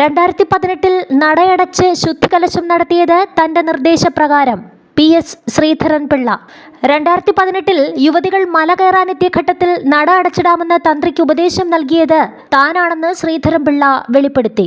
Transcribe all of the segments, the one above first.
രണ്ടായിരത്തി പതിനെട്ടിൽ നടയടച്ച് ശുദ്ധികലശം നടത്തിയത് തന്റെ നിർദ്ദേശപ്രകാരം പി എസ് ശ്രീധരൻ പിള്ള രണ്ടായിരത്തി പതിനെട്ടിൽ യുവതികൾ മല കയറാനെത്തിയ ഘട്ടത്തിൽ നട അടച്ചിടാമെന്ന് തന്ത്രിക്ക് ഉപദേശം നൽകിയത് താനാണെന്ന് ശ്രീധരൻ പിള്ള വെളിപ്പെടുത്തി.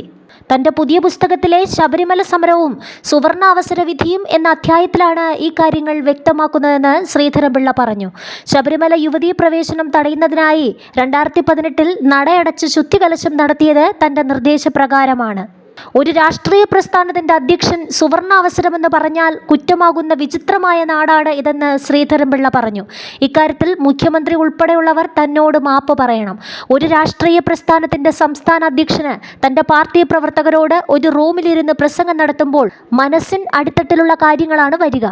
തന്റെ പുതിയ പുസ്തകത്തിലെ ശബരിമല സമരവും സുവർണാവസര വിധിയും എന്ന അധ്യായത്തിലാണ് ഈ കാര്യങ്ങൾ വ്യക്തമാക്കുന്നതെന്ന് ശ്രീധരൻപിള്ള പറഞ്ഞു. ശബരിമല യുവതീ പ്രവേശനം തടയുന്നതിനായി രണ്ടായിരത്തി പതിനെട്ടിൽ നടയടച്ച് ശുദ്ധികലശം നടത്തിയത് തന്റെ നിർദ്ദേശപ്രകാരമാണ്. ഒരു രാഷ്ട്രീയ പ്രസ്ഥാനത്തിന്റെ അധ്യക്ഷൻ സുവർണാവസരമെന്ന് പറഞ്ഞാൽ കുറ്റമാകുന്ന വിചിത്രമായ നാടാണ് ഇതെന്ന് ശ്രീധരൻപിള്ള പറഞ്ഞു. ഇക്കാര്യത്തിൽ മുഖ്യമന്ത്രി ഉൾപ്പെടെയുള്ളവർ തന്നോട് മാപ്പ് പറയണം. ഒരു രാഷ്ട്രീയ പ്രസ്ഥാനത്തിന്റെ സംസ്ഥാന അധ്യക്ഷന് തന്റെ പാർട്ടി പ്രവർത്തകരോട് ഒരു റൂമിലിരുന്ന് പ്രസംഗം നടത്തുമ്പോൾ മനസ്സിൻ അടിത്തട്ടിലുള്ള കാര്യങ്ങളാണ് വരിക.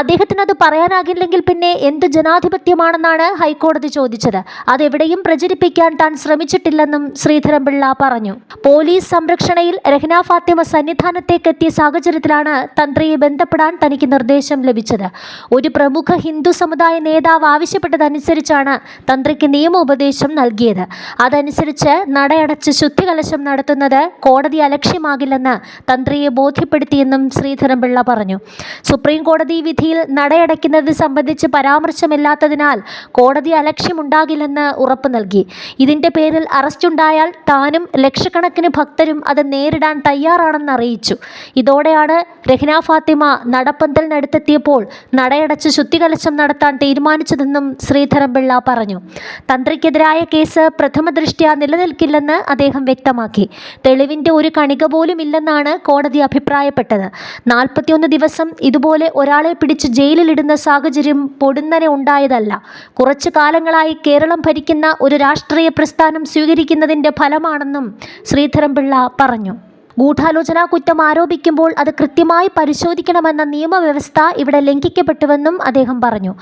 അദ്ദേഹത്തിന് അത് പറയാനാകില്ലെങ്കിൽ പിന്നെ എന്ത് ജനാധിപത്യമാണെന്നാണ് ഹൈക്കോടതി ചോദിച്ചത്. അതെവിടെയും പ്രചരിപ്പിക്കാൻ താൻ ശ്രമിച്ചിട്ടില്ലെന്നും ശ്രീധരൻപിള്ള പറഞ്ഞു. പോലീസ് സംരക്ഷണയിൽ ഫാത്തിമ സന്നിധാനത്തേക്കെത്തിയ സാഹചര്യത്തിലാണ് തന്ത്രിയെ ബന്ധപ്പെടാൻ തനിക്ക് നിർദ്ദേശം ലഭിച്ചത്. ഒരു പ്രമുഖ ഹിന്ദു സമുദായ നേതാവ് ആവശ്യപ്പെട്ടതനുസരിച്ചാണ് തന്ത്രിക്ക് നിയമോപദേശം നൽകിയത്. അതനുസരിച്ച് നടയടച്ച് ശുദ്ധികലശം നടത്തുന്നത് കോടതി അലക്ഷ്യമാകില്ലെന്ന് തന്ത്രിയെ ബോധ്യപ്പെടുത്തിയെന്നും ശ്രീധരൻപിള്ള പറഞ്ഞു. സുപ്രീം കോടതി വിധിയിൽ നടയടയ്ക്കുന്നത് സംബന്ധിച്ച് പരാമർശമില്ലാത്തതിനാൽ കോടതി അലക്ഷ്യമുണ്ടാകില്ലെന്ന് ഉറപ്പ് നൽകി. ഇതിന്റെ പേരിൽ അറസ്റ്റുണ്ടായാൽ താനും ലക്ഷക്കണക്കിന് ഭക്തരും അത് നേരിടാൻ തയ്യാറാണെന്ന് അറിയിച്ചു ഇതോടെയാണ് രഹ്ന ഫാത്തിമ നടപ്പന്തലിനടുത്തെത്തിയപ്പോൾ നടയടച്ച് ശുദ്ധികലശം നടത്താൻ തീരുമാനിച്ചതെന്നും ശ്രീധരൻപിള്ള പറഞ്ഞു. തന്ത്രിക്കെതിരായ കേസ് പ്രഥമ ദൃഷ്ട്യാ നിലനിൽക്കില്ലെന്ന് അദ്ദേഹം വ്യക്തമാക്കി. തെളിവിന്റെ ഒരു കണിക പോലും ഇല്ലെന്നാണ് കോടതി അഭിപ്രായപ്പെട്ടത്. നാൽപ്പത്തിയൊന്ന് ദിവസം ഇതുപോലെ ഒരാളെ പിടിച്ച് ജയിലിലിടുന്ന സാഹചര്യം പൊടുന്നനെ ഉണ്ടായതല്ല. കുറച്ചു കാലങ്ങളായി കേരളം ഭരിക്കുന്ന ഒരു രാഷ്ട്രീയ പ്രസ്ഥാനം സ്വീകരിക്കുന്നതിന്റെ ഫലമാണെന്നും ശ്രീധരൻപിള്ള പറഞ്ഞു. ഗൂഢാലോചനാ കുറ്റം ആരോപിക്കുമ്പോൾ അത് കൃത്യമായി പരിശോധിക്കണമെന്ന നിയമവ്യവസ്ഥ ഇവിടെ ലംഘിക്കപ്പെട്ടുവെന്നും അദ്ദേഹം പറഞ്ഞു.